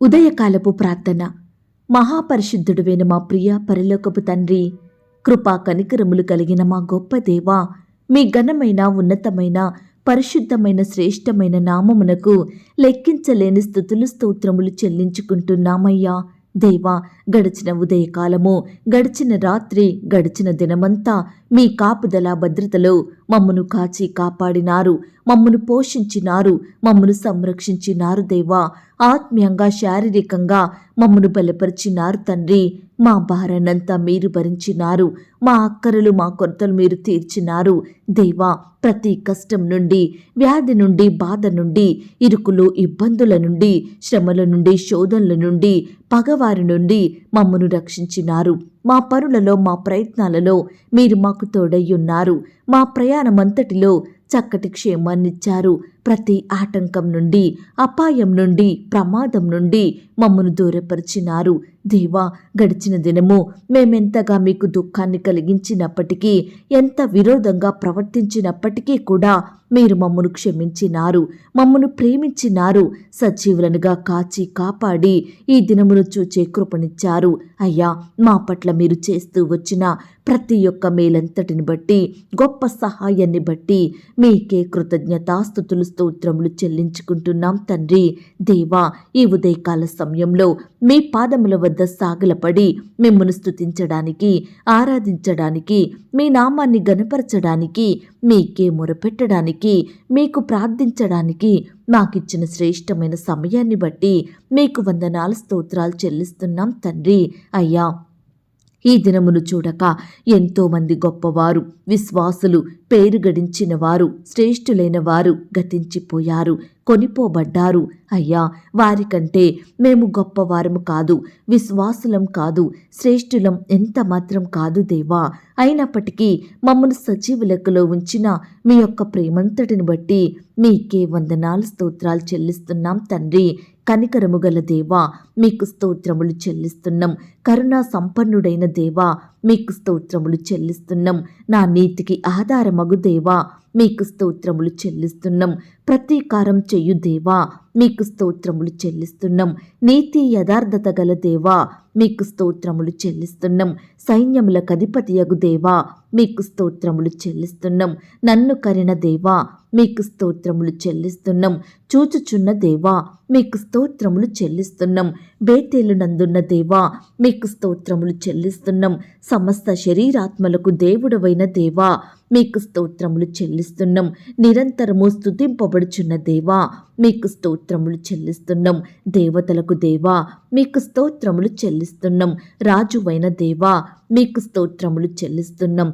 ఉదయకాలపు ప్రార్థన. మహాపరిశుద్ధుడువైన మా ప్రియ పరలోకపు తండ్రి కృపా కనికరములు కలిగిన మా గొప్ప దేవా మీ ఘనమైన ఉన్నతమైన పరిశుద్ధమైన శ్రేష్టమైన నామమునకు లెక్కించలేని స్థుతులు స్తోత్రములు చెల్లించుకుంటున్నామయ్యా. దేవా గడిచిన ఉదయకాలము గడిచిన రాత్రి గడిచిన దినమంతా మీ కాపుదల భద్రతలో మమ్మను కాచి కాపాడినారు మమ్మను పోషించినారు మమ్మను సంరక్షించినారు దేవా. ఆత్మీయంగా శారీరకంగా మమ్మను బలపరిచినారు తండ్రి. మా భారాన్నంతా మీరు భరించినారు మా అక్కరలు మా కొరతలు మీరు తీర్చినారు దేవా. ప్రతి కష్టం నుండి వ్యాధి నుండి బాధ నుండి ఇరుకులు ఇబ్బందుల నుండి శ్రమల నుండి శోధనల నుండి పగవారి నుండి మమ్మను రక్షించినారు. మా పనులలో మా ప్రయత్నాలలో మీరు మాకు తోడయ్యున్నారు మా ప్రయాణమంతటిలో చక్కటి క్షేమాన్నిచ్చారు. ప్రతి ఆటంకం నుండి అపాయం నుండి ప్రమాదం నుండి మమ్మను దూరపరిచినారు. దేవా గడిచిన దినము మేమెంతగా మీకు దుఃఖాన్ని కలిగించినప్పటికీ ఎంత విరోధంగా ప్రవర్తించినప్పటికీ కూడా మీరు మమ్మను క్షమించినారు మమ్మను ప్రేమించినారు సజీవులనుగా కాచి కాపాడి ఈ దినమును చూచే కృపనిచ్చారు. అయ్యా మా పట్ల మీరు చేస్తూ వచ్చిన ప్రతి ఒక్క మేలంతటిని బట్టి గొప్ప సహాయాన్ని బట్టి మీకే కృతజ్ఞతాస్థుతులు స్తోత్రములు చెల్లించుకుంటున్నాం తండ్రి. దేవా ఈ ఉదయకాల సమయంలో మీ పాదముల వద్ద సాగలపడి మిమ్మల్ని స్తుతించడానికి ఆరాధించడానికి మీ నామాన్ని గనపరచడానికి మీకే మొరపెట్టడానికి మీకు ప్రార్థించడానికి మాకిచ్చిన శ్రేష్టమైన సమయాన్ని బట్టి మీకు వందనాలు స్తోత్రాలు చెల్లిస్తున్నాం తండ్రి. అయ్యా ఈ దినమును చూడక ఎంతోమంది గొప్పవారు విశ్వాసులు పేరు గడించిన వారు శ్రేష్ఠులైన వారు గతించిపోయారు కొనిపోబడ్డారు. అయ్యా వారికంటే మేము గొప్పవారము కాదు విశ్వాసులం కాదు శ్రేష్ఠులం ఎంత మాత్రం కాదు దేవా. అయినప్పటికీ మమ్మను సజీవ ఉంచిన మీ యొక్క ప్రేమంతటిని బట్టి మీకే వందనాలు స్తోత్రాలు చెల్లిస్తున్నాం తండ్రి. కనికరము గల దేవా మీకు స్తోత్రములు చెల్లిస్తున్నాం. కరుణా సంపన్నుడైన దేవా మీకు స్తోత్రములు చెల్లిస్తున్నాం. నా నీతికి ఆధారమగు దేవా మీకు స్తోత్రములు చెల్లిస్తున్నాం. ప్రతీకారం చెయ్యు దేవా మీకు స్తోత్రములు చెల్లిస్తున్నాం. నీతి యథార్థత గల దేవా మీకు స్తోత్రములు చెల్లిస్తున్నాం. సైన్యములకు అధిపతియగు దేవా మీకు స్తోత్రములు చెల్లిస్తున్నాం. నన్ను కరిన దేవా మీకు స్తోత్రములు చెల్లిస్తున్నాం. చూచుచున్న దేవా మీకు స్తోత్రములు చెల్లిస్తున్నాం. బేతేలు నందున్న దేవా మీ మీకు స్తోత్రములు చెల్లిస్తున్నాం. సమస్త శరీరాత్మలకు దేవుడవైన దేవా మీకు స్తోత్రములు చెల్లిస్తున్నాం. నిరంతరము స్తుతింపబడుచున్న దేవా మీకు స్తోత్రములు చెల్లిస్తున్నాం. దేవతలకు దేవా మీకు స్తోత్రములు చెల్లిస్తున్నాం. రాజువైన దేవా మీకు స్తోత్రములు చెల్లిస్తున్నాం.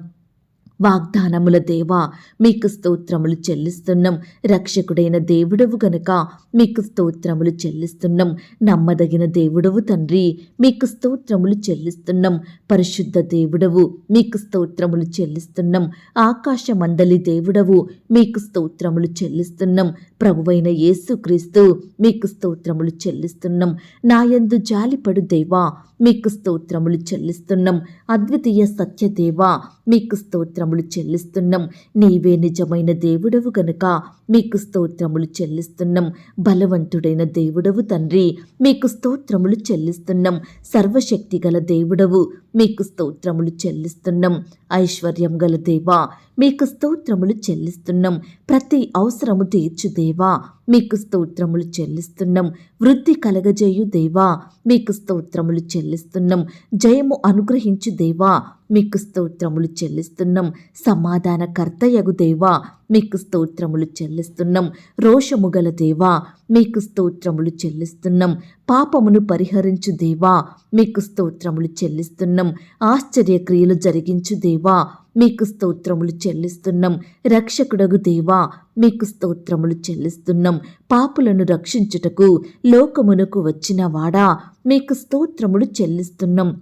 వాగ్దానముల దేవా మీకు స్తోత్రములు చెల్లిస్తున్నాం. రక్షకుడైన దేవుడవు గనుక మీకు స్తోత్రములు చెల్లిస్తున్నాం. నమ్మదగిన దేవుడవు తండ్రి మీకు స్తోత్రములు చెల్లిస్తున్నాం. పరిశుద్ధ దేవుడవు మీకు స్తోత్రములు చెల్లిస్తున్నాం. ఆకాశమందలి దేవుడవు మీకు స్తోత్రములు చెల్లిస్తున్నాం. ప్రభువైన యేసుక్రీస్తు మీకు స్తోత్రములు చెల్లిస్తున్నాం. నాయందు జాలిపడు దేవా మీకు స్తోత్రములు చెల్లిస్తున్నాం. అద్వితీయ సత్యదేవా మీకు స్తోత్రం స్తోత్రములు చెల్లిస్తున్నాం. నీవే నిజమైన దేవుడవు గనుక. మీకు స్తోత్రములు చెల్లిస్తున్నాం. బలవంతుడైన దేవుడవు తండ్రి. మీకు స్తోత్రములు చెల్లిస్తున్నాం. సర్వశక్తి గల దేవుడవు. మీకు స్తోత్రములు చెల్లిస్తున్నాం. ఐశ్వర్యం గల దేవా మీకు స్తోత్రములు చెల్లిస్తున్నాం. ప్రతి అవసరము తీర్చు దేవా మీకు స్తోత్రములు చెల్లిస్తున్నాం. వృద్ధి కలగజేయు దేవా మీకు స్తోత్రములు చెల్లిస్తున్నాం. జయము అనుగ్రహించు దేవా మీకు స్తోత్రములు చెల్లిస్తున్నాం. సమాధానకర్తయగు దేవా మీకు స్తోత్రములు చెల్లిస్తున్నాం. రోషము గల దేవా మీకు స్తోత్రములు చెల్లిస్తున్నాం. పాపమును పరిహరించు దేవా మీకు స్తోత్రములు చెల్లిస్తున్నాం. ఆశ్చర్యక్రియలు జరిగించు దేవా మీకు స్తోత్రములు చెల్లిస్తున్నాం. రక్షకుడగు దేవా మీకు స్తోత్రములు చెల్లిస్తున్నాం. పాపులను రక్షించుటకు లోకమునకు వచ్చిన వాడా మీకు స్తోత్రములు చెల్లిస్తున్నాం.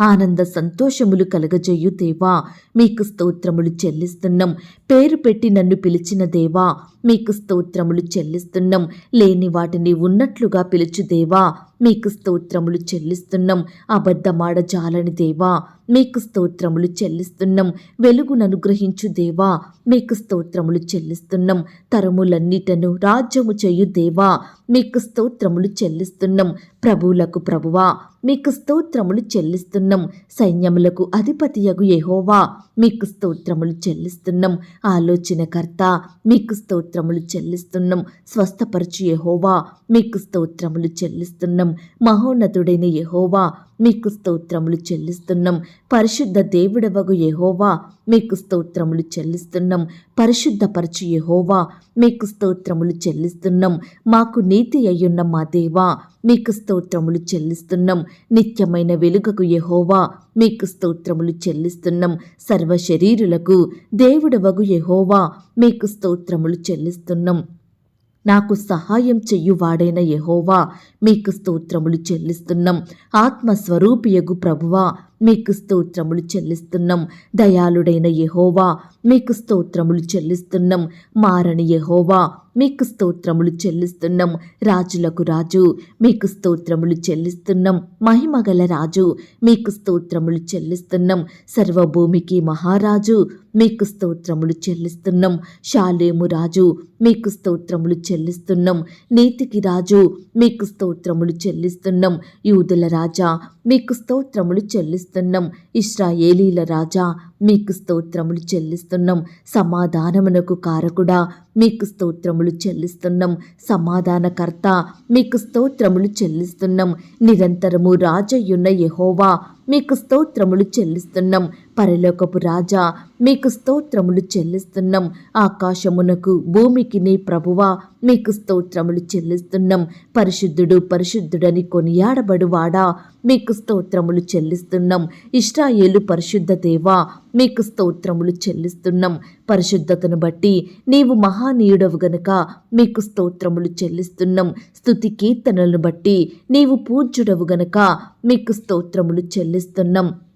ఆనంద సంతోషములు కలగజేయు దేవా. మీకు స్తోత్రములు చెల్లిస్తున్నాం. పేరు పెట్టి నన్ను పిలిచిన దేవా. మీకు స్తోత్రములు చెల్లిస్తున్నాం. లేని వాటిని ఉన్నట్లుగా పిలుచు దేవా. మీకు స్తోత్రములు చెల్లిస్తున్నాం. అబద్ధమాడ జాలని దేవా మీకు స్తోత్రములు చెల్లిస్తున్నాం. వెలుగును అనుగ్రహించు దేవా మీకు స్తోత్రములు చెల్లిస్తున్నాం. తరములన్నిటను రాజ్యము చేయు దేవా మీకు స్తోత్రములు చెల్లిస్తున్నాం. ప్రభువులకు ప్రభువా మీకు స్తోత్రములు చెల్లిస్తున్నాం. సైన్యములకు అధిపతియగు ఎహోవా మీకు స్తోత్రములు చెల్లిస్తున్నాం. ఆలోచనకర్త మీకు స్తోత్రములు చెల్లిస్తున్నాం. స్వస్థపరచు యహోవా మీకు స్తోత్రములు చెల్లిస్తున్నాం. మహోన్నతుడైన యహోవా మీకు స్తోత్రములు చెల్లిస్తున్నాం. పరిశుద్ధ దేవుడవగు యహోవా మీకు స్తోత్రములు చెల్లిస్తున్నాం. పరిశుద్ధపరచు యహోవా మీకు స్తోత్రములు చెల్లిస్తున్నాం. మాకు నీతి అయ్యున్న మా దేవా మీకు స్తోత్రములు చెల్లిస్తున్నాం. నిత్యమైన వెలుగకు యహోవా మీకు స్తోత్రములు చెల్లిస్తున్నాం. సర్వ శరీరులకు దేవుడవగు యహోవా మీకు స్తోత్రములు చెల్లిస్తున్నాం. నాకు సహాయం చెయ్యువాడైన యహోవా మీకు స్తోత్రములు చెల్లిస్తున్నాం. ఆత్మస్వరూపియగు ప్రభువా మీకు స్తోత్రములు చెల్లిస్తున్నాం. దయాళుడైన యెహోవా మీకు స్తోత్రములు చెల్లిస్తున్నాం. మారని యెహోవా మీకు స్తోత్రములు చెల్లిస్తున్నాం. రాజులకు రాజు మీకు స్తోత్రములు చెల్లిస్తున్నాం. మహిమగల రాజు మీకు స్తోత్రములు చెల్లిస్తున్నాం. సర్వభూమికి మహారాజు మీకు స్తోత్రములు చెల్లిస్తున్నాం. శాలేము రాజు మీకు స్తోత్రములు చెల్లిస్తున్నాం. నీతికి రాజు మీకు స్తోత్రములు చెల్లిస్తున్నాం. యూదుల రాజా మీకు స్తోత్రములు చెల్లిస్తున్నాం. ఇస్రాయేలీల రాజా మీకు స్తోత్రములు చెల్లిస్తున్నాం. సమాధానమునకు కారకుడా మీకు స్తోత్రములు చెల్లిస్తున్నాం. సమాధానకర్త మీకు స్తోత్రములు చెల్లిస్తున్నాం. నిరంతరము రాజయ్యున్న యహోవా మీకు స్తోత్రములు చెల్లిస్తున్నాం. పరలోకపు రాజా మీకు స్తోత్రములు చెల్లిస్తున్నాం. ఆకాశమునకు భూమికి నీ ప్రభువా మీకు స్తోత్రములు చెల్లిస్తున్నాం. పరిశుద్ధుడు పరిశుద్ధుడని కొనియాడబడువాడా మీకు స్తోత్రములు చెల్లిస్తున్నాం. ఇష్టాయేలు పరిశుద్ధ దేవా మీకు స్తోత్రములు చెల్లిస్తున్నాం. పరిశుద్ధతను బట్టి నీవు మహానీయుడవు గనుక మీకు స్తోత్రములు చెల్లిస్తున్నాం. స్థుతి కీర్తనలను బట్టి నీవు పూజ్యుడవు గనుక మీకు స్తోత్రములు చెల్లిస్తున్నాం.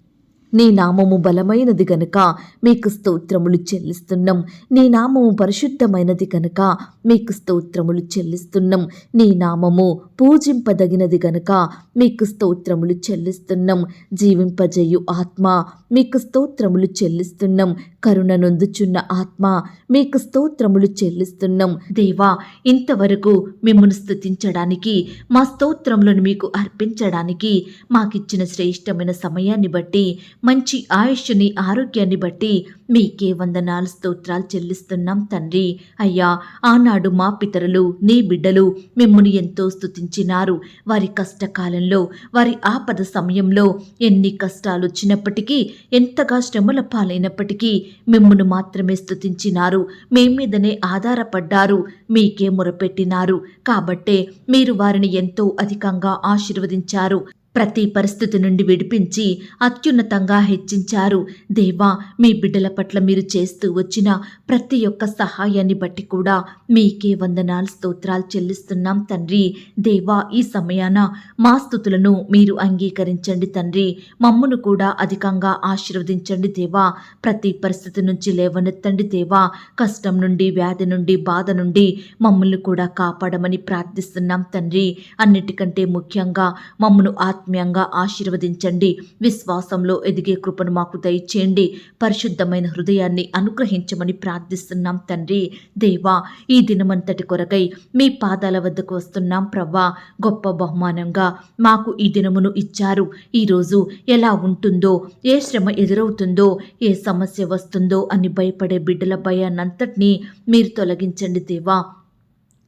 నీ నామము బలమైనది గనుక మీకు స్తోత్రములు చెల్లిస్తున్నాం. నీ నామము పరిశుద్ధమైనది గనుక మీకు స్తోత్రములు చెల్లిస్తున్నాం. నీ నామము పూజింపదగినది గనుక మీకు స్తోత్రములు చెల్లిస్తున్నాం. జీవింపజేయు ఆత్మ మీకు స్తోత్రములు చెల్లిస్తున్నాం. కరుణ నొందుచున్న ఆత్మ మీకు స్తోత్రములు చెల్లిస్తున్నాం. దేవా ఇంతవరకు మిమ్మల్ని స్తుతించడానికి మా స్తోత్రములను మీకు అర్పించడానికి మాకిచ్చిన శ్రేష్టమైన సమయాన్ని బట్టి మంచి ఆయుష్ని ఆరోగ్యాన్ని బట్టి మీకే వందనాలు స్తోత్రాలు చెల్లిస్తున్నాం తండ్రి. అయ్యా ఆనాడు మా పితరులు నీ బిడ్డలు మిమ్మల్ని ఎంతో స్తుతించినారు. వారి కష్టకాలంలో వారి ఆపద సమయంలో ఎన్ని కష్టాలు వచ్చినప్పటికీ ఎంతగా శ్రమల పాలైనప్పటికీ మిమ్మల్ని మాత్రమే స్తుతించినారు. మీ మీదనే ఆధారపడ్డారు మీకే మొరపెట్టినారు. కాబట్టే మీరు వారిని ఎంతో అధికంగా ఆశీర్వదించారు. ప్రతి పరిస్థితి నుండి విడిపించి అత్యున్నతంగా హెచ్చించారు. దేవా మీ బిడ్డల పట్ల మీరు చేస్తూ వచ్చిన ప్రతి ఒక్క సహాయాన్ని బట్టి కూడా మీకే వందనాలు స్తోత్రాలు చెల్లిస్తున్నాం తండ్రి. దేవా ఈ సమయాన మా స్థుతులను మీరు అంగీకరించండి తండ్రి. మమ్మును కూడా అధికంగా ఆశీర్వదించండి దేవా. ప్రతి పరిస్థితి నుంచి లేవనెత్తండి దేవా. కష్టం నుండి వ్యాధి నుండి బాధ నుండి మమ్మల్ని కూడా కాపాడమని ప్రార్థిస్తున్నాం తండ్రి. అన్నిటికంటే ముఖ్యంగా మమ్మను ఆత్మీయంగా ఆశీర్వదించండి. విశ్వాసంలో ఎదిగే కృపను మాకు దయచేయండి. పరిశుద్ధమైన హృదయాన్ని అనుగ్రహించమని ప్రార్థిస్తున్నాం తండ్రి. దేవా ఈ దినమంతటి కొరకై మీ పాదాల వద్దకు వస్తున్నాం ప్రవ్వా. గొప్ప బహుమానంగా మాకు ఈ దినమును ఇచ్చారు. ఈరోజు ఎలా ఉంటుందో ఏ శ్రమ ఎదురవుతుందో ఏ సమస్య వస్తుందో అని భయపడే బిడ్డల భయాన్నంతటినీ మీరు తొలగించండి దేవా.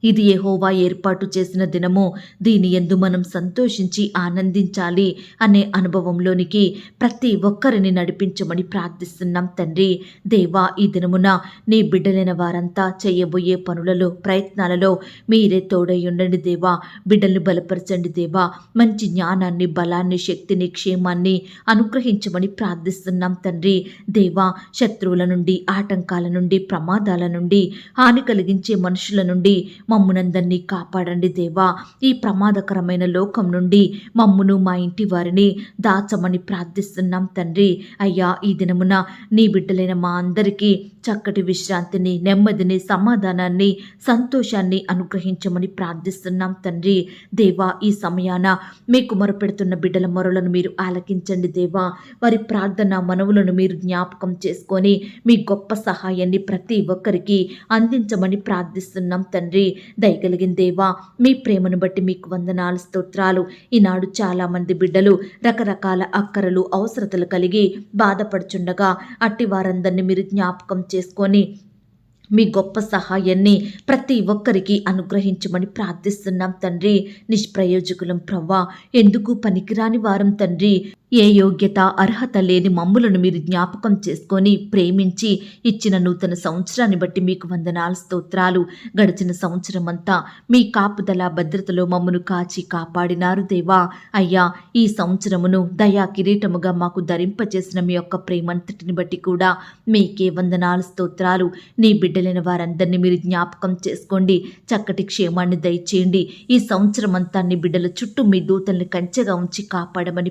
ఇది ఎహోవా ఏర్పాటు చేసిన దినము. దీని ఎందు మనం సంతోషించి ఆనందించాలి అనే అనుభవంలోనికి ప్రతి ఒక్కరిని నడిపించమని ప్రార్థిస్తున్నాం తండ్రి. దేవా ఈ దినమున నీ బిడ్డలైన వారంతా చేయబోయే పనులలో ప్రయత్నాలలో మీరే తోడై ఉండండి దేవా. బిడ్డల్ని బలపరచండి దేవా. మంచి జ్ఞానాన్ని బలాన్ని శక్తిని క్షేమాన్ని అనుగ్రహించమని ప్రార్థిస్తున్నాం తండ్రి. దేవా శత్రువుల నుండి ఆటంకాల నుండి ప్రమాదాల నుండి హాని కలిగించే మనుషుల నుండి మమ్మునందరినీ కాపాడండి దేవా. ఈ ప్రమాదకరమైన లోకం నుండి మమ్మును మా ఇంటి వారిని దాచమని ప్రార్థిస్తున్నాం తండ్రి. అయ్యా ఈ దినమున నీ బిడ్డలైన మా అందరికీ చక్కటి విశ్రాంతిని నెమ్మదిని సమాధానాన్ని సంతోషాన్ని అనుగ్రహించమని ప్రార్థిస్తున్నాం తండ్రి. దేవా ఈ సమయాన మీకు మొరపెడుతున్న బిడ్డల మొరలను మీరు ఆలకించండి దేవా. వారి ప్రార్థన మనవులను మీరు జ్ఞాపకం చేసుకొని మీ గొప్ప సహాయాన్ని ప్రతి ఒక్కరికి అందించమని ప్రార్థిస్తున్నాం తండ్రి. దయగలిగిన దేవా మీ ప్రేమను బట్టి మీకు వందనాలు స్తోత్రాలు. ఈనాడు చాలామంది బిడ్డలు రకరకాల అక్కరలు అవసరతలు కలిగి బాధపడుచుండగా అట్టి వారందరినీ మీరు జ్ఞాపకం చేసుకొని మీ గొప్ప సహాయాన్ని ప్రతి ఒక్కరికి అనుగ్రహించమని ప్రార్థిస్తున్నాం తండ్రి. నిష్ప్రయోజకులం ప్రవ్వా. ఎందుకు పనికిరాని వారం తండ్రి? ఏ యోగ్యత అర్హత లేని మమ్ములను మీరు జ్ఞాపకం చేసుకొని ప్రేమించి ఇచ్చిన నూతన సంవత్సరాన్ని బట్టి మీకు వందనాలు స్తోత్రాలు. గడిచిన సంవత్సరం అంతా మీ కాపుదల భద్రతలో మమ్మను కాచి కాపాడినారు దేవా. అయ్యా ఈ సంవత్సరమును దయా కిరీటముగా మాకు ధరింపచేసిన మీ యొక్క ప్రేమంతటిని బట్టి కూడా మీకే వందనాలు స్తోత్రాలు. నీ బిడ్డలైన వారందరినీ మీరు జ్ఞాపకం చేసుకోండి. చక్కటి క్షేమాన్ని దయచేయండి. ఈ సంవత్సరం అంతా నీ బిడ్డల చుట్టూ మీ దూతల్ని కంచెగా ఉంచి కాపాడమని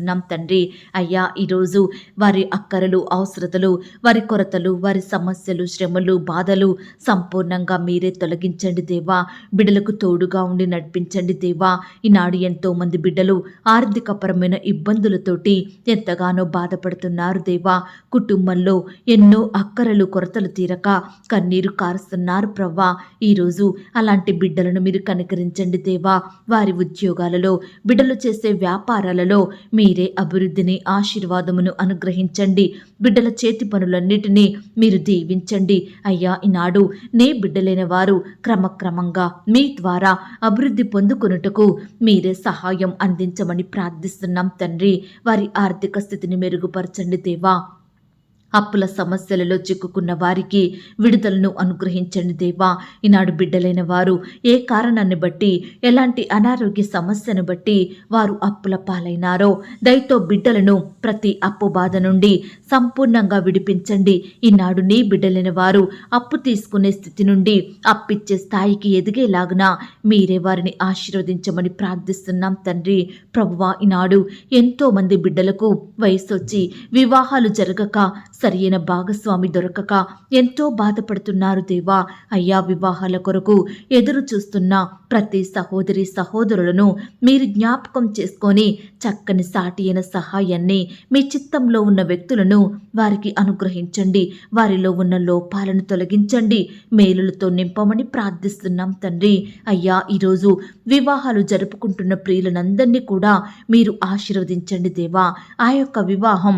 ప్రార్థిస్తున్నాం తండ్రి. అయ్యా ఈరోజు వారి అక్కరలు అవసరతలు వారి కొరతలు వారి సమస్యలు శ్రమలు బాధలు సంపూర్ణంగా మీరే తొలగించండి దేవా. బిడ్డలకు తోడుగా ఉండి నడిపించండి దేవా. ఈనాడు ఎంతో మంది బిడ్డలు ఆర్థికపరమైన ఇబ్బందులతోటి ఎంతగానో బాధపడుతున్నారు దేవా. కుటుంబంలో ఎన్నో అక్కరలు కొరతలు తీరక కన్నీరు కారుస్తున్నారు ప్రవ్వా. ఈరోజు అలాంటి బిడ్డలను మీరు కనికరించండి దేవా. వారి ఉద్యోగాలలో బిడ్డలు చేసే వ్యాపారాలలో మీ మీరే అభివృద్ధిని ఆశీర్వాదమును అనుగ్రహించండి. బిడ్డల చేతి పనులన్నిటినీ మీరు దీవించండి. అయ్యా ఈనాడు నే బిడ్డలైన వారు క్రమక్రమంగా మీ ద్వారా అభివృద్ధి పొందుకొనుటకు మీరే సహాయం అందించమని ప్రార్థిస్తున్నాం తండ్రి. వారి ఆర్థిక స్థితిని మెరుగుపరచండి దేవా. అప్పుల సమస్యలలో చిక్కుకున్న వారికి విడుదలను అనుగ్రహించండి దేవా. ఈనాడు బిడ్డలైన వారు ఏ కారణాన్ని బట్టి ఎలాంటి అనారోగ్య సమస్యను బట్టి వారు అప్పుల పాలైనారో దయతో బిడ్డలను ప్రతి అప్పు బాధ నుండి సంపూర్ణంగా విడిపించండి. ఈనాడు నీ బిడ్డలైన వారు అప్పు తీసుకునే స్థితి నుండి అప్పిచ్చే స్థాయికి ఎదిగేలాగున మీరే వారిని ఆశీర్వదించమని ప్రార్థిస్తున్నాం తండ్రి ప్రభువా. ఈనాడు ఎంతో మంది బిడ్డలకు వయసు వచ్చి వివాహాలు జరగక సరియైన భాగస్వామి దొరకక ఎంతో బాధపడుతున్నారు దేవా. అయ్యా వివాహాల కొరకు ఎదురు చూస్తున్న ప్రతి సహోదరి సహోదరులను మీరు జ్ఞాపకం చేసుకొని చక్కని సాటి అయిన సహాయాన్ని మీ చిత్తంలో ఉన్న వ్యక్తులను వారికి అనుగ్రహించండి. వారిలో ఉన్న లోపాలను తొలగించండి. మేలులతో నింపమని ప్రార్థిస్తున్నాం తండ్రి. అయ్యా ఈరోజు వివాహాలు జరుపుకుంటున్న ప్రియులనందరినీ కూడా మీరు ఆశీర్వదించండి దేవా. ఆ యొక్క వివాహం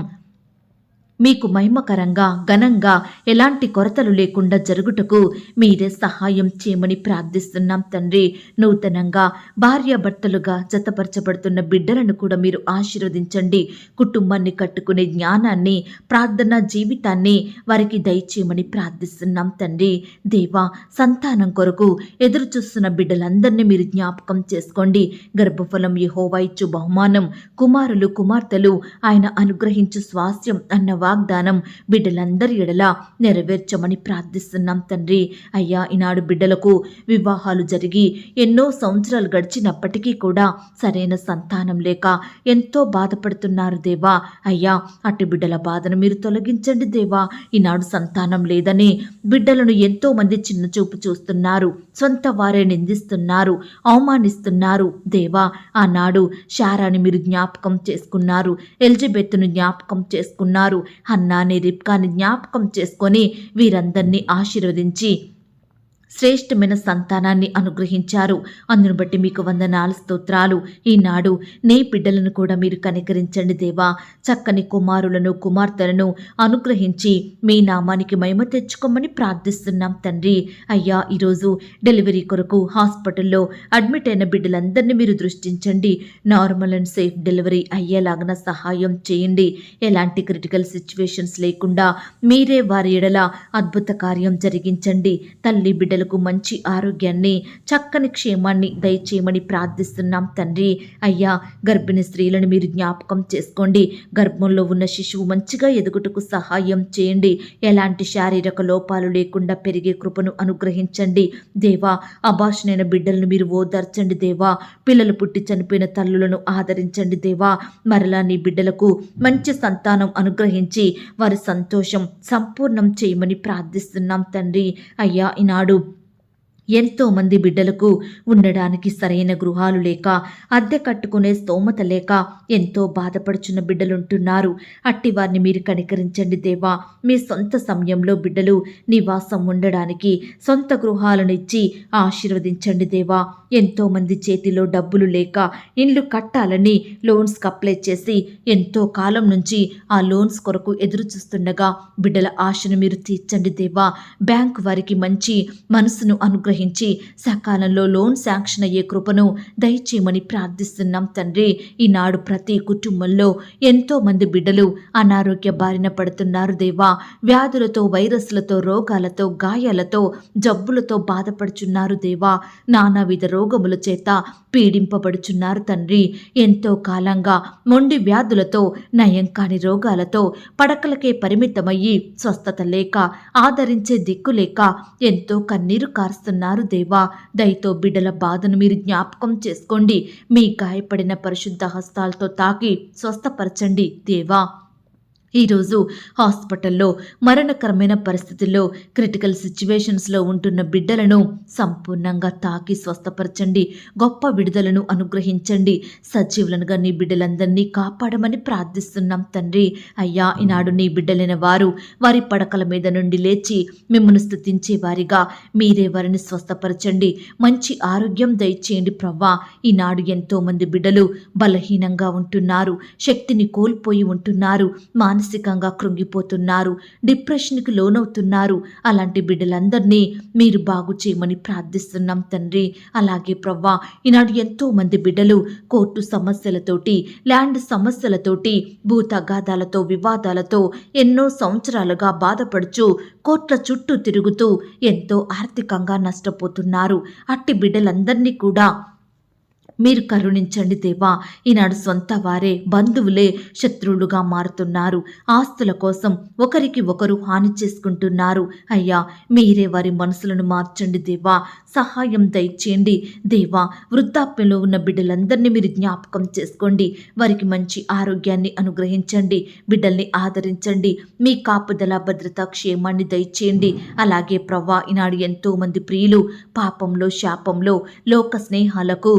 మీకు మహిమకరంగా ఘనంగా ఎలాంటి కొరతలు లేకుండా జరుగుటకు మీరే సహాయం చేయమని ప్రార్థిస్తున్నాం తండ్రి. నూతనంగా భార్యాభర్తలుగా జతపరచబడుతున్న బిడ్డలను కూడా మీరు ఆశీర్వదించండి. కుటుంబాన్ని కట్టుకునే జ్ఞానాన్ని ప్రార్థనా జీవితాన్ని వారికి దయచేయమని ప్రార్థిస్తున్నాం తండ్రి. దేవా సంతానం కొరకు ఎదురు చూస్తున్న బిడ్డలందరినీ మీరు జ్ఞాపకం చేసుకోండి. గర్భఫలం యెహోవా ఇచ్చు బహుమానం. కుమారులు కుమార్తెలు ఆయన అనుగ్రహించు స్వాస్థ్యం అన్న వాగ్దానం బిడ్డలందరి ఎడల నెరవేర్చమని ప్రార్థిస్తున్నాం తండ్రి. అయ్యా ఈనాడు బిడ్డలకు వివాహాలు జరిగి ఎన్నో సంవత్సరాలు గడిచినప్పటికీ కూడా సరైన సంతానం లేక ఎంతో బాధపడుతున్నారు దేవా. అయ్యా అట్టి బిడ్డల బాధను మీరు తొలగించండి దేవా. ఈనాడు సంతానం లేదని బిడ్డలను ఎంతో మంది చిన్న చూపు చూస్తున్నారు సొంత వారే నిందిస్తున్నారు అవమానిస్తున్నారు. దేవా ఆనాడు శారాని మీరు జ్ఞాపకం చేసుకున్నారు ఎలిజబెత్ను జ్ఞాపకం చేసుకున్నారు హన్నాని రిప్కాని జ్ఞాపకం చేసుకొని వీరందరినీ ఆశీర్వదించి శ్రేష్టమైన సంతానాన్ని అనుగ్రహించారు. అందును బట్టి మీకు వందనాలు స్తోత్రాలు. ఈనాడు నే బిడ్డలను కూడా మీరు కనికరించండి దేవా. చక్కని కుమారులను కుమార్తెలను అనుగ్రహించి మీ నామానికి మహిమ తెచ్చుకోమని ప్రార్థిస్తున్నాం తండ్రి. అయ్యా ఈరోజు డెలివరీ కొరకు హాస్పిటల్లో అడ్మిట్ అయిన బిడ్డలందరినీ మీరు దృష్టించండి. నార్మల్ అండ్ సేఫ్ డెలివరీ అయ్యేలాగిన సహాయం చేయండి. ఎలాంటి క్రిటికల్ సిచ్యువేషన్స్ లేకుండా మీరే వారి ఎడల అద్భుత కార్యం జరిగించండి. తల్లి బిడ్డలు ప్రజలకు మంచి ఆరోగ్యాన్ని చక్కని క్షేమాన్ని దయచేయమని ప్రార్థిస్తున్నాం తండ్రి. అయ్యా గర్భిణీ స్త్రీలను మీరు జ్ఞాపకం చేసుకోండి. గర్భంలో ఉన్న శిశువు మంచిగా ఎదుగుటకు సహాయం చేయండి. ఎలాంటి శారీరక లోపాలు లేకుండా పెరిగే కృపను అనుగ్రహించండి. దేవా అభాషణైన బిడ్డలను మీరు ఓదార్చండి దేవా. పిల్లలు పుట్టి చనిపోయిన తల్లులను ఆదరించండి దేవా. మరలా నీ బిడ్డలకు మంచి సంతానం అనుగ్రహించి వారి సంతోషం సంపూర్ణం చేయమని ప్రార్థిస్తున్నాం తండ్రి. అయ్యా ఈనాడు ఎంతోమంది బిడ్డలకు ఉండడానికి సరైన గృహాలు లేక అద్దె కట్టుకునే స్తోమత లేక ఎంతో బాధపడుచున్న బిడ్డలుంటున్నారు. అట్టి వారిని మీరు కనికరించండి దేవా. మీ సొంత సమయంలో బిడ్డలు నివాసం ఉండడానికి సొంత గృహాలను ఇచ్చి ఆశీర్వదించండి దేవా. ఎంతోమంది చేతిలో డబ్బులు లేక ఇండ్లు కట్టాలని లోన్స్కి అప్లై చేసి ఎంతో కాలం నుంచి ఆ లోన్స్ కొరకు ఎదురు చూస్తుండగా బిడ్డల ఆశను మీరు తీర్చండి దేవా. బ్యాంకు వారికి మంచి మనసును అనుగ్రహించి సకాలంలో లోన్ శాంక్షన్ అయ్యే కృపను దయచేయమని ప్రార్థిస్తున్నాం తండ్రి. ఈనాడు ప్రతి కుటుంబంలో ఎంతో మంది బిడ్డలు అనారోగ్య బారిన పడుతున్నారు దేవా. వ్యాధులతో వైరస్లతో రోగాలతో గాయాలతో జబ్బులతో బాధపడుచున్నారు దేవా. నానావిధ రోగముల చేత పీడింపబడుచున్నారు తండ్రి. ఎంతో కాలంగా మొండి వ్యాధులతో నయం కాని రోగాలతో పడకలకే పరిమితమయ్యి స్వస్థత లేక ఆదరించే దిక్కు లేక ఎంతో కన్నీరు కారుస్తున్నారు దేవా. దయతో బిడ్డల బాధను మీరు జ్ఞాపకం చేసుకోండి. మీ గాయపడిన పరిశుద్ధ హస్తాలతో తాకి స్వస్థపరచండి దేవా. ఈరోజు హాస్పిటల్లో మరణకరమైన పరిస్థితుల్లో క్రిటికల్ సిచ్యువేషన్స్లో ఉంటున్న బిడ్డలను సంపూర్ణంగా తాకి స్వస్థపరచండి గొప్ప విడుదలను అనుగ్రహించండి. సజీవులనుగా నీ బిడ్డలందరినీ కాపాడమని ప్రార్థిస్తున్నాం తండ్రి. అయ్యా ఈనాడు నీ బిడ్డలైన వారు వారి పడకల మీద నుండి లేచి మిమ్మల్ని స్థుతించే వారిగా మీరే వారిని స్వస్థపరచండి. మంచి ఆరోగ్యం దయచేయండి ప్రవ్వా. ఈనాడు ఎంతోమంది బిడ్డలు బలహీనంగా ఉంటున్నారు శక్తిని కోల్పోయి ఉంటున్నారు మానసికంగా కృంగిపోతున్నారు డిప్రెషన్కి లోనవుతున్నారు. అలాంటి బిడ్డలందరినీ మీరు బాగు చేయమని ప్రార్థిస్తున్నాం తండ్రి. అలాగే ప్రవ్వా ఈనాడు ఎంతో మంది బిడ్డలు కోర్టు సమస్యలతోటి ల్యాండ్ సమస్యలతోటి భూతగాదాలతో వివాదాలతో ఎన్నో సంవత్సరాలుగా బాధపడుచు కోట్ల చుట్టూ తిరుగుతూ ఎంతో ఆర్థికంగా నష్టపోతున్నారు. అట్టి బిడ్డలందరినీ కూడా మీరు కరుణించండి దేవా. ఈనాడు సొంత వారే బంధువులే శత్రువులుగా మారుతున్నారు. ఆస్తుల కోసం ఒకరికి ఒకరు హాని చేసుకుంటున్నారు. అయ్యా మీరే వారి మనసులను మార్చండి దేవా. సహాయం దయచేయండి. దేవా వృద్ధాప్యంలో ఉన్న బిడ్డలందరినీ మీరు జ్ఞాపకం చేసుకోండి. వారికి మంచి ఆరోగ్యాన్ని అనుగ్రహించండి. బిడ్డల్ని ఆదరించండి. మీ కాపుదల భద్రత క్షేమాన్ని దయచేయండి. అలాగే ప్రవ్వా ఈనాడు ఎంతో మంది ప్రియులు పాపంలో శాపంలో లోక స్నేహాలకు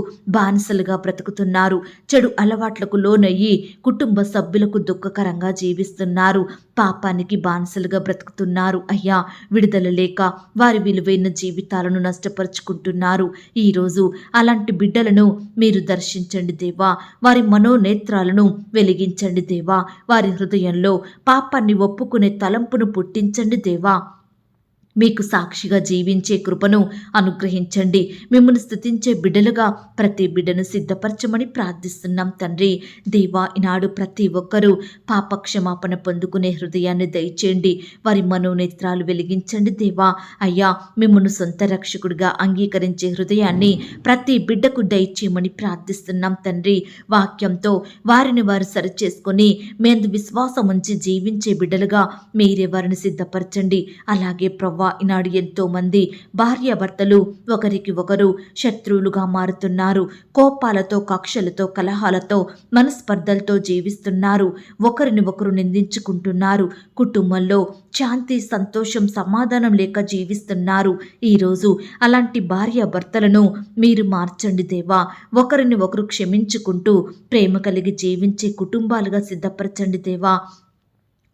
బానిసలుగా బ్రతుకుతున్నారు. చెడు అలవాట్లకు లోనయ్యి కుటుంబ సభ్యులకు దుఃఖకరంగా జీవిస్తున్నారు. పాపానికి బానిసలుగా బ్రతుకుతున్నారు. అయ్యా విడుదల లేక వారి విలువైన జీవితాలను నష్టపరుచుకుంటున్నారు. ఈరోజు అలాంటి బిడ్డలను మీరు దర్శించండి దేవా. వారి మనోనేత్రాలను వెలిగించండి దేవా. వారి హృదయంలో పాపాన్ని ఒప్పుకునే తలంపును పుట్టించండి దేవా. మీకు సాక్షిగా జీవించే కృపను అనుగ్రహించండి. మిమ్మల్ని స్థుతించే బిడ్డలుగా ప్రతి బిడ్డను సిద్ధపరచమని ప్రార్థిస్తున్నాం తండ్రి. దేవా ఈనాడు ప్రతి ఒక్కరూ పాపక్షమాపణ పొందుకునే హృదయాన్ని దయచేయండి. వారి మనోనేత్రాలు వెలిగించండి దేవా. అయ్యా మిమ్మల్ని సొంత రక్షకుడిగా అంగీకరించే హృదయాన్ని ప్రతి బిడ్డకు దయచేయమని ప్రార్థిస్తున్నాం తండ్రి. వాక్యంతో వారిని వారు సరిచేసుకొని మేందు విశ్వాసం ఉంచి జీవించే బిడ్డలుగా మీరే వారిని సిద్ధపరచండి. అలాగే ప్రవ్వ ఈనాడు ఎంతో మంది భార్యాభర్తలు ఒకరికి ఒకరు శత్రువులుగా మారుతున్నారు. కోపాలతో కక్షలతో కలహాలతో మనస్పర్ధలతో జీవిస్తున్నారు. ఒకరిని ఒకరు నిందించుకుంటున్నారు. కుటుంబంలో శాంతి సంతోషం సమాధానం లేక జీవిస్తున్నారు. ఈరోజు అలాంటి భార్యాభర్తలను మీరు మార్చండి దేవా. ఒకరిని ఒకరు క్షమించుకుంటూ ప్రేమ కలిగి జీవించే కుటుంబాలుగా సిద్ధపరచండి దేవా.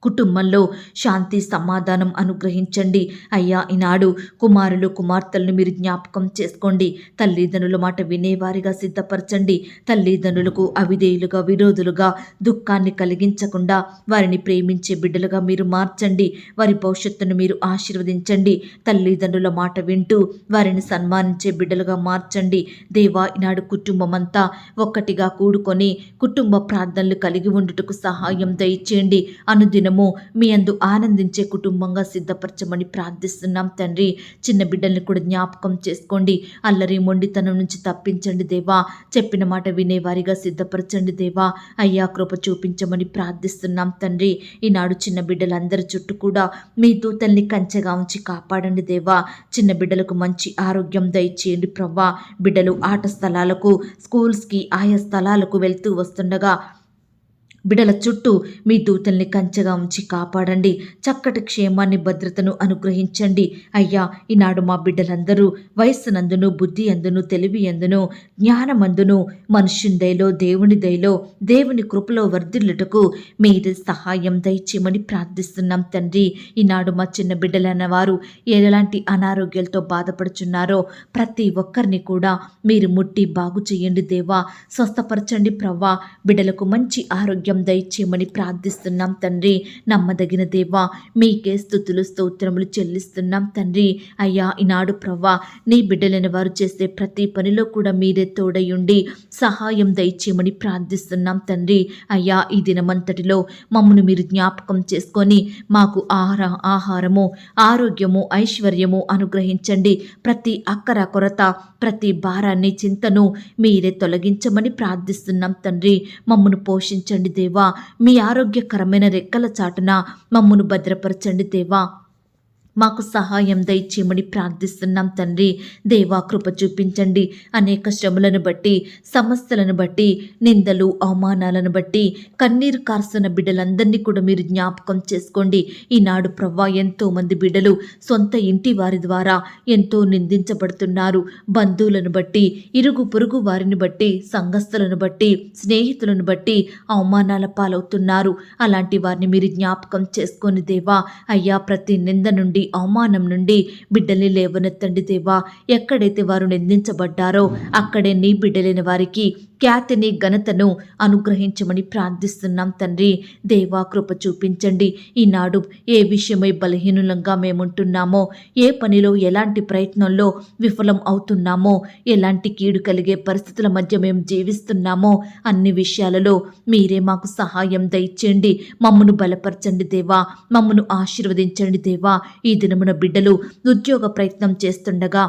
కుటుంబంలో శాంతి సమాధానం అనుగ్రహించండి. అయ్యా ఈనాడు కుమారులు కుమార్తెలను మీరు జ్ఞాపకం చేసుకోండి. తల్లిదండ్రుల మాట వినేవారిగా సిద్ధపరచండి. తల్లిదండ్రులకు అవిధేయులుగా విరోధులుగా దుఃఖాన్ని కలిగించకుండా వారిని ప్రేమించే బిడ్డలుగా మీరు మార్చండి. వారి భవిష్యత్తును మీరు ఆశీర్వదించండి. తల్లిదండ్రుల మాట వింటూ వారిని సన్మానించే బిడ్డలుగా మార్చండి. దేవా ఈనాడు కుటుంబం అంతా ఒక్కటిగా కూడుకొని కుటుంబ ప్రార్థనలు కలిగి ఉండుటకు సహాయం దయచేయండి. అనుదిన దినము మీ అందు ఆనందించే కుటుంబంగా సిద్ధపరచమని ప్రార్థిస్తున్నాం తండ్రి. చిన్న బిడ్డల్ని కూడా జ్ఞాపకం చేసుకోండి. అల్లరి మొండితనం నుంచి తప్పించండి దేవా. చెప్పిన మాట వినేవారిగా సిద్ధపరచండి దేవా. అయ్యా కృప చూపించమని ప్రార్థిస్తున్నాం తండ్రి. ఈనాడు చిన్న బిడ్డలందరి చుట్టూ కూడా మీ దూతల్ని కంచెగా ఉంచి కాపాడండి దేవా. చిన్న బిడ్డలకు మంచి ఆరోగ్యం దయచేయండి ప్రవ్వా. బిడ్డలు ఆట స్థలాలకు స్కూల్స్కి ఆయా స్థలాలకు వెళ్తూ వస్తుండగా బిడల చుట్టూ మీ దూతల్ని కంచెగా ఉంచి కాపాడండి. చక్కటి క్షేమాన్ని భద్రతను అనుగ్రహించండి. అయ్యా ఈనాడు మా బిడ్డలందరూ వయస్సునందును బుద్ధి అందును తెలివి అందును జ్ఞానమందును మనుష్యుని దయలో దేవుని దయలో దేవుని కృపలో వర్ధిల్లుటకు మీరు సహాయం దయచేయమని ప్రార్థిస్తున్నాం తండ్రి. ఈనాడు మా చిన్న బిడ్డలైన వారు ఎలాంటి అనారోగ్యాలతో బాధపడుచున్నారో ప్రతి ఒక్కరిని కూడా మీరు ముట్టి బాగు చేయండి దేవా. స్వస్థపరచండి ప్రవ్వా. బిడ్డలకు మంచి ఆరోగ్యం దయచేయమని ప్రార్థిస్తున్నాం తండ్రి. నమ్మదగిన దేవా మీకే స్థుతులు స్తోత్రములు చెల్లిస్తున్నాం తండ్రి. అయ్యా ఈనాడు ప్రవ్వా నీ బిడ్డలైన వారు చేసే ప్రతి పనిలో కూడా మీరే తోడయుండి సహాయం దయచేయమని ప్రార్థిస్తున్నాం తండ్రి. అయ్యా ఈ దినమంతటిలో మమ్మను మీరు జ్ఞాపకం చేసుకొని మాకు ఆహార ఆహారము ఆరోగ్యము ఐశ్వర్యము అనుగ్రహించండి. ప్రతి అక్కర కొరత ప్రతి భారాన్ని చింతను మీరే తొలగించమని ప్రార్థిస్తున్నాం తండ్రి. మమ్మను పోషించండి దేవా మీ ఆరోగ్యకరమైన రెక్కల చాటున మమ్మను భద్రపరచండి దేవా. మాకు సహాయం దయచేయమని ప్రార్థిస్తున్నాం తండ్రి. దేవా కృప చూపించండి. అనేక శ్రమలను బట్టి సమస్యలను బట్టి నిందలు అవమానాలను బట్టి కన్నీరు కార్సిన బిడ్డలందరినీ కూడా మీరు జ్ఞాపకం చేసుకోండి. ఈనాడు ప్రవ్వా ఎంతో మంది బిడ్డలు సొంత ఇంటి వారి ద్వారా ఎంతో నిందించబడుతున్నారు. బంధువులను బట్టి ఇరుగు పొరుగు వారిని బట్టి సంఘస్థులను బట్టి స్నేహితులను బట్టి అవమానాల పాలవుతున్నారు. అలాంటి వారిని మీరు జ్ఞాపకం చేసుకొని దేవా అయ్యా ప్రతి నింద నుండి అవమానం నుండి బిడ్డల్ని లేవనెత్తండి దేవా. ఎక్కడైతే వారు నిందించబడ్డారో అక్కడే నీ బిడ్డలైన వారికి ఖ్యాతిని ఘనతను అనుగ్రహించమని ప్రార్థిస్తున్నాం తండ్రి. దేవా కృప చూపించండి. ఈనాడు ఏ విషయమై బలహీనులంగా మేముంటున్నామో ఏ పనిలో ఎలాంటి ప్రయత్నంలో విఫలం అవుతున్నామో ఎలాంటి కీడు కలిగే పరిస్థితుల మధ్య మేము జీవిస్తున్నామో అన్ని విషయాలలో మీరే మాకు సహాయం దయచేయండి. మమ్మను బలపరచండి దేవా. మమ్మను ఆశీర్వదించండి దేవా. ఈ ఈ దినమున బిడ్డలు ఉద్యోగ ప్రయత్నం చేస్తుండగా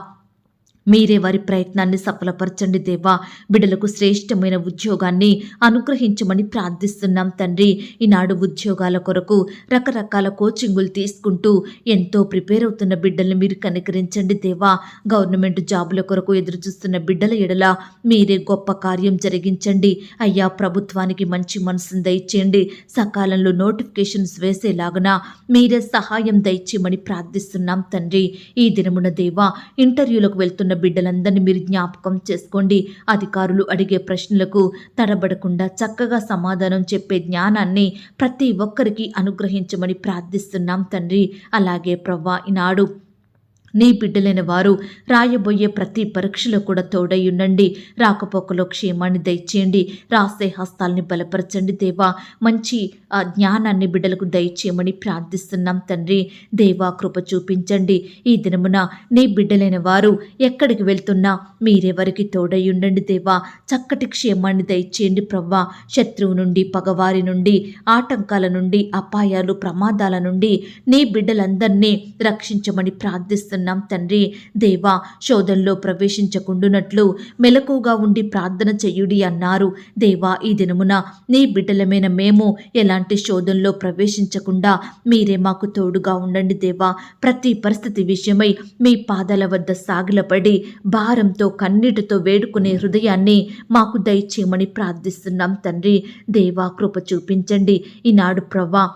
మీరే వారి ప్రయత్నాన్ని సఫలపరచండి దేవా. బిడ్డలకు శ్రేష్టమైన ఉద్యోగాన్ని అనుగ్రహించమని ప్రార్థిస్తున్నాం తండ్రి. ఈనాడు ఉద్యోగాల కొరకు రకరకాల కోచింగులు తీసుకుంటూ ఎంతో ప్రిపేర్ అవుతున్న బిడ్డల్ని మీరు కనికరించండి దేవా. గవర్నమెంట్ జాబుల కొరకు ఎదురు చూస్తున్న బిడ్డల ఎడల మీరే గొప్ప కార్యం జరిగించండి. అయ్యా ప్రభుత్వానికి మంచి మనసును దయచేయండి. సకాలంలో నోటిఫికేషన్స్ వేసేలాగున మీరే సహాయం దయచేయమని ప్రార్థిస్తున్నాం తండ్రి. ఈ దినమున దేవా ఇంటర్వ్యూలకు వెళ్తున్న బిడ్డలందరినీ మీరు జ్ఞాపకం చేసుకోండి. అధికారులు అడిగే ప్రశ్నలకు తడబడకుండా చక్కగా సమాధానం చెప్పే జ్ఞానాన్ని ప్రతి ఒక్కరికి అనుగ్రహించమని ప్రార్థిస్తున్నాం తండ్రి. అలాగే ప్రవ్వా ఈనాడు నీ బిడ్డలైన వారు రాయబోయే ప్రతి పరీక్షలో కూడా తోడై ఉండండి. రాకపోకలో క్షేమాన్ని దయచేయండి. రాసే హస్తాల్ని బలపరచండి దేవా. మంచి ఆ జ్ఞానాన్ని బిడ్డలకు దయచేయమని ప్రార్థిస్తున్నాం తండ్రి. దేవా కృప చూపించండి. ఈ దినమున నీ బిడ్డలైన వారు ఎక్కడికి వెళ్తున్నా మీరెవరికి తోడై ఉండండి దేవా. చక్కటి క్షేమాన్ని దయచేయండి ప్రవ్వా. శత్రువు నుండి పగవారి నుండి ఆటంకాల నుండి అపాయాలు ప్రమాదాల నుండి నీ బిడ్డలందరినీ రక్షించమని ప్రార్థిస్తున్నాం. తండ్రి. దేవా శోధనలో ప్రవేశించకుండునట్లు మెలకుగా ఉండి ప్రార్థన చెయ్యుడి అన్నారు. దేవా ఈ దినమున నీ బిడ్డలమైన మేము ఎలాంటి శోధనలో ప్రవేశించకుండా మీరే మాకు తోడుగా ఉండండి దేవా. ప్రతి పరిస్థితి విషయమై మీ పాదాల వద్ద సాగిలపడి భారంతో కన్నీటితో వేడుకునే హృదయాన్ని మాకు దయచేయమని ప్రార్థిస్తున్నాం తండ్రి. దేవా కృప చూపించండి. ఈనాడు ప్రవ్వా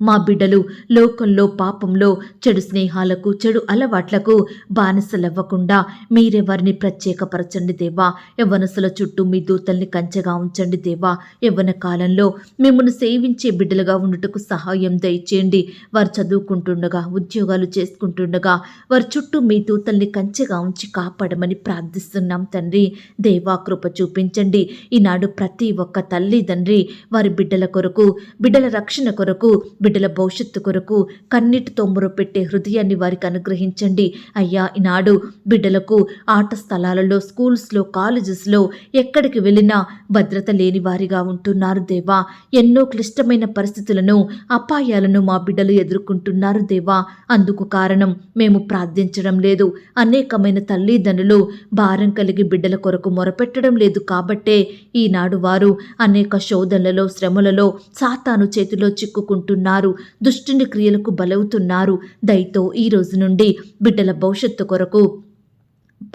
మా బిడ్డలు లోకంలో పాపంలో చెడు స్నేహాలకు చెడు అలవాట్లకు బానిసలవ్వకుండా మీరే వారిని ప్రత్యేకపరచండి దేవా. యవ్వనసుల చుట్టూ మీ దూతల్ని కంచెగా ఉంచండి దేవా. యవ్వన కాలంలో మిమ్మల్ని సేవించే బిడ్డలుగా ఉండుటకు సహాయం దయచేయండి. వారు చదువుకుంటుండగా ఉద్యోగాలు చేసుకుంటుండగా వారి చుట్టూ మీ దూతల్ని కంచెగా ఉంచి కాపాడమని ప్రార్థిస్తున్నాం తండ్రి. దేవా కృప చూపించండి. ఈనాడు ప్రతి ఒక్క తల్లి తండ్రి వారి బిడ్డల కొరకు బిడ్డల రక్షణ కొరకు బిడ్డల భవిష్యత్తు కొరకు కన్నీటితో మొరపెట్టే హృదయాన్ని వారికి అనుగ్రహించండి. అయ్యా ఈనాడు బిడ్డలకు ఆట స్థలాలలో స్కూల్స్లో కాలేజెస్లో ఎక్కడికి వెళ్ళినా భద్రత లేని వారిగా ఉంటున్నారు దేవా. ఎన్నో క్లిష్టమైన పరిస్థితులను అపాయాలను మా బిడ్డలు ఎదుర్కొంటున్నారు దేవా. అందుకు కారణం మేము ప్రార్థించడం లేదు. అనేకమైన తల్లిదండ్రులు భారం కలిగి బిడ్డల కొరకు మొరపెట్టడం లేదు కాబట్టే ఈనాడు వారు అనేక శోధనలలో శ్రమలలో సాతాను చేతిలో చిక్కుకుంటున్నారు. దుష్టుని క్రియలకు బలవుతున్నారు. దయతో ఈ రోజు నుండి బిడ్డల భవిష్యత్తు కొరకు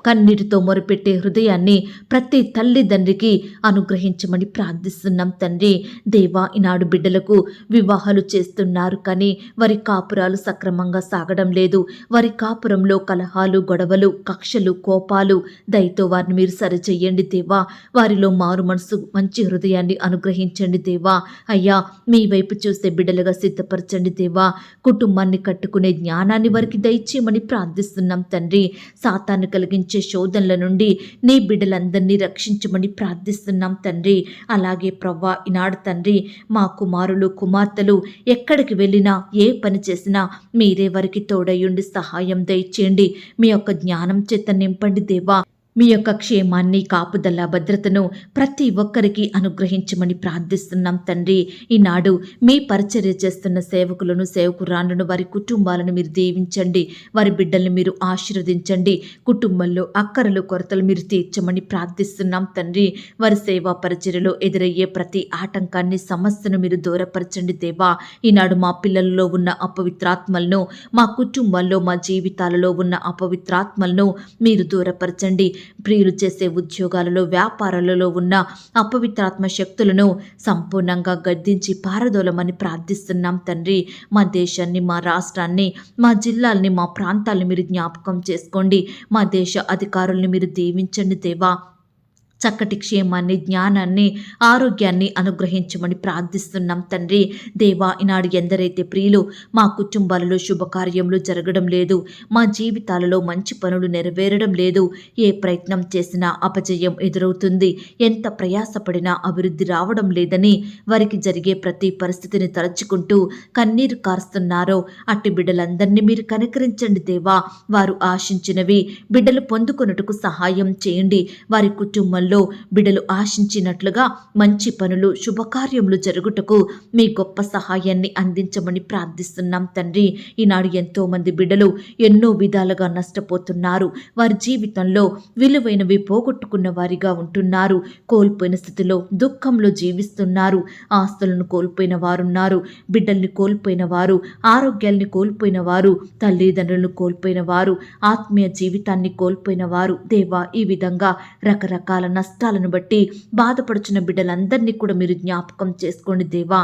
కన్నీటితో మొరపెట్టే హృదయాన్ని ప్రతి తల్లిదండ్రికి అనుగ్రహించమని ప్రార్థిస్తున్నాం తండ్రి. దేవా ఈనాడు బిడ్డలకు వివాహాలు చేస్తున్నారు కానీ వారి కాపురాలు సక్రమంగా సాగడం లేదు. వారి కాపురంలో కలహాలు గొడవలు కక్షలు కోపాలు దయతో వారిని మీరు సరిచేయండి దేవా. వారిలో మారు మనసు మంచి హృదయాన్ని అనుగ్రహించండి దేవా. అయ్యా మీ వైపు చూస్తే బిడ్డలుగా సిద్ధపరచండి దేవా. కుటుంబాన్ని కట్టుకునే జ్ఞానాన్ని వారికి దయచేయమని ప్రార్థిస్తున్నాం తండ్రి. సాతాన్ని కలిగించే శోధనల నుండి నీ బిడ్డలందరినీ రక్షించమని ప్రార్థిస్తున్నాం తండ్రి. అలాగే ప్రవ్వా ఈనాడు తండ్రి మా కుమారులు కుమార్తెలు ఎక్కడికి వెళ్ళినా ఏ పని చేసినా మీరే వారికి తోడయుండి సహాయం దయచేయండి. మీ యొక్క జ్ఞానం చేత నింపండి దేవా. మీ యొక్క క్షేమాన్ని కాపుదల భద్రతను ప్రతి ఒక్కరికి అనుగ్రహించమని ప్రార్థిస్తున్నాం తండ్రి. ఈనాడు మీ పరిచర్య చేస్తున్న సేవకులను సేవకురాండ్లను వారి కుటుంబాలను మీరు దీవించండి. వారి బిడ్డల్ని మీరు ఆశీర్వదించండి. కుటుంబంలో అక్కరలు కొరతలు మీరు తీర్చమని ప్రార్థిస్తున్నాం తండ్రి. వారి సేవా పరిచర్యలో ఎదురయ్యే ప్రతి ఆటంకాన్ని సమస్యను మీరు దూరపరచండి దేవా. ఈనాడు మా పిల్లలలో ఉన్న అపవిత్రాత్మలను మా కుటుంబంలో మా జీవితాలలో ఉన్న అపవిత్రాత్మలను మీరు దూరపరచండి. ప్రియులు చేసే ఉద్యోగాలలో వ్యాపారాలలో ఉన్న అపవిత్రాత్మ శక్తులను సంపూర్ణంగా గద్దించి పారదోలమని ప్రార్థిస్తున్నాం తండ్రి. మా దేశాన్ని మా రాష్ట్రాన్ని మా జిల్లాల్ని మా ప్రాంతాల్ని మీరు జ్ఞాపకం చేసుకోండి. మా దేశ అధికారుల్ని మీరు దీవించండి దేవా. చక్కటి క్షేమాన్ని జ్ఞానాన్ని ఆరోగ్యాన్ని అనుగ్రహించమని ప్రార్థిస్తున్నాం తండ్రి. దేవా ఈనాడు ఎందరైతే ప్రియులు మా కుటుంబాలలో శుభకార్యములు జరగడం లేదు. మా జీవితాలలో మంచి పనులు నెరవేరడం లేదు. ఏ ప్రయత్నం చేసినా అపజయం ఎదురవుతుంది. ఎంత ప్రయాసపడినా అభివృద్ధి రావడం లేదని వారికి జరిగే ప్రతి పరిస్థితిని తలుచుకుంటూ కన్నీరు కారుస్తున్నారో అట్టి బిడ్డలందరినీ మీరు కనికరించండి దేవా. వారు ఆశించినవి బిడ్డలు పొందుకొనుటకు సహాయం చేయండి. వారి కుటుంబంలో బిడ్డలు ఆశించినట్లుగా మంచి పనులు శుభకార్యములు జరుగుటకు మీ గొప్ప సహాయాన్ని అందించమని ప్రార్థిస్తున్నాం తండ్రి. ఈనాడు ఎంతో మంది బిడ్డలు ఎన్నో విధాలుగా నష్టపోతున్నారు. వారి జీవితంలో విలువైనవి పోగొట్టుకున్న వారిగా ఉంటున్నారు. కోల్పోయిన స్థితిలో దుఃఖంలో జీవిస్తున్నారు. ఆస్తులను కోల్పోయిన వారున్నారు. బిడ్డల్ని కోల్పోయిన వారు ఆరోగ్యాల్ని కోల్పోయిన వారు తల్లిదండ్రులను కోల్పోయిన వారు ఆత్మీయ జీవితాన్ని కోల్పోయిన వారు. దేవా ఈ విధంగా రకరకాల నష్టాలను బట్టి బాధపడుచున్న బిడ్డలందరినీ కూడా మీరు జ్ఞాపకం చేసుకోండి దేవా.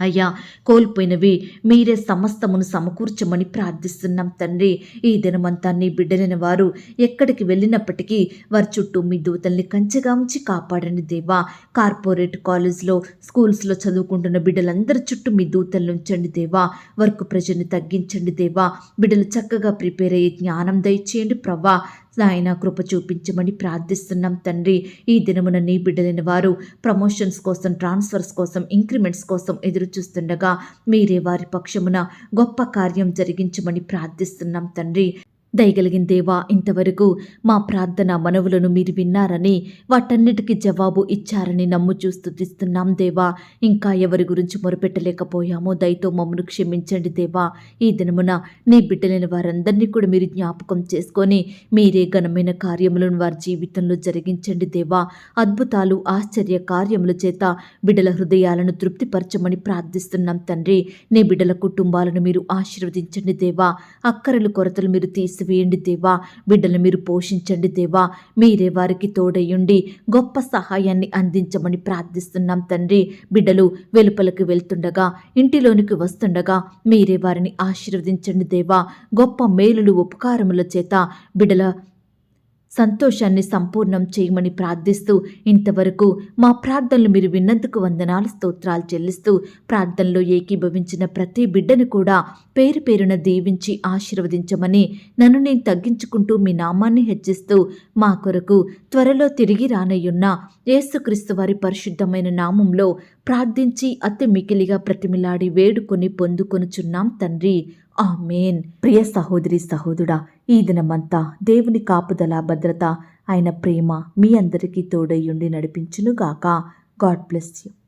అయ్యా కోల్పోయినవి మీరే సమస్తమును సమకూర్చమని ప్రార్థిస్తున్నాం తండ్రి. ఈ దినమంతా నీ బిడ్డలైన వారు ఎక్కడికి వెళ్ళినప్పటికీ వారి చుట్టూ మీ దూతల్ని కంచెగా ఉంచి కాపాడండి దేవా. కార్పొరేట్ కాలేజ్లో స్కూల్స్లో చదువుకుంటున్న బిడ్డలందరి చుట్టూ మీ దూతల్ని ఉంచండి దేవా. వర్క్ ప్రజల్ని తగ్గించండి దేవా. బిడ్డలు చక్కగా ప్రిపేర్ అయ్యే జ్ఞానం దయచేయండి ప్రవ్వా నాయన కృప చూపించమని ప్రార్థిస్తున్నాం తండ్రి. ఈ దినమున నీ బిడ్డలైన వారు ప్రమోషన్స్ కోసం ట్రాన్స్ఫర్స్ కోసం ఇంక్రిమెంట్స్ కోసం ఎదురు చూస్తుండగా మీరే వారి పక్షమున గొప్ప కార్యం జరిగించమని ప్రార్థిస్తున్నాం తండ్రి. దయగలిగిన దేవా ఇంతవరకు మా ప్రార్థన మనవులను మీరు విన్నారని వాటన్నిటికీ జవాబు ఇచ్చారని నమ్ము స్తుతిస్తున్నాం దేవా. ఇంకా ఎవరి గురించి మొరపెట్టలేకపోయామో దయతో మమ్మను క్షమించండి దేవా. ఈ దినమున నీ బిడ్డలైన వారందరినీ కూడా మీరు జ్ఞాపకం చేసుకొని మీరే ఘనమైన కార్యములను వారి జీవితంలో జరిగించండి దేవా. అద్భుతాలు ఆశ్చర్య కార్యముల చేత బిడ్డల హృదయాలను తృప్తిపరచమని ప్రార్థిస్తున్నాం తండ్రి. నీ బిడ్డల కుటుంబాలను మీరు ఆశీర్వదించండి దేవా. అక్కరలు కొరతలు మీరు తీసివేయండి దేవా. బిడ్డలు మీరు పోషించండి దేవా. మీరే వారికి తోడయ్యుండి గొప్ప సహాయాన్ని అందించమని ప్రార్థిస్తున్నాం తండ్రి. బిడ్డలు వెలుపలకు వెళ్తుండగా ఇంటిలోనికి వస్తుండగా మీరే వారిని ఆశీర్వదించండి దేవా. గొప్ప మేలులు ఉపకారముల చేత బిడ్డల సంతోషాన్ని సంపూర్ణం చేయమని ప్రార్థిస్తూ ఇంతవరకు మా ప్రార్థనలు మీరు విన్నందుకు వందనాలు స్తోత్రాలు చెల్లిస్తూ ప్రార్థనలో ఏకీభవించిన ప్రతి బిడ్డను కూడా పేరు పేరున దీవించి ఆశీర్వదించమని నన్ను నేను తగ్గించుకుంటూ మీ నామాన్ని హెచ్చిస్తూ మా కొరకు త్వరలో తిరిగి రానయ్యున్న యేసుక్రీస్తు వారి పరిశుద్ధమైన నామంలో ప్రార్థించి అతి మికిలిగా ప్రతిమిలాడి వేడుకొని పొందుకొనుచున్నాం తండ్రి. ఆమెన్. ప్రియ సహోదరి సహోదరుడా ఈ దినమంతా దేవుని కాపుదల భద్రత ఆయన ప్రేమ మీ అందరికీ తోడయ్యుండి నడిపించునుగాక. God bless you.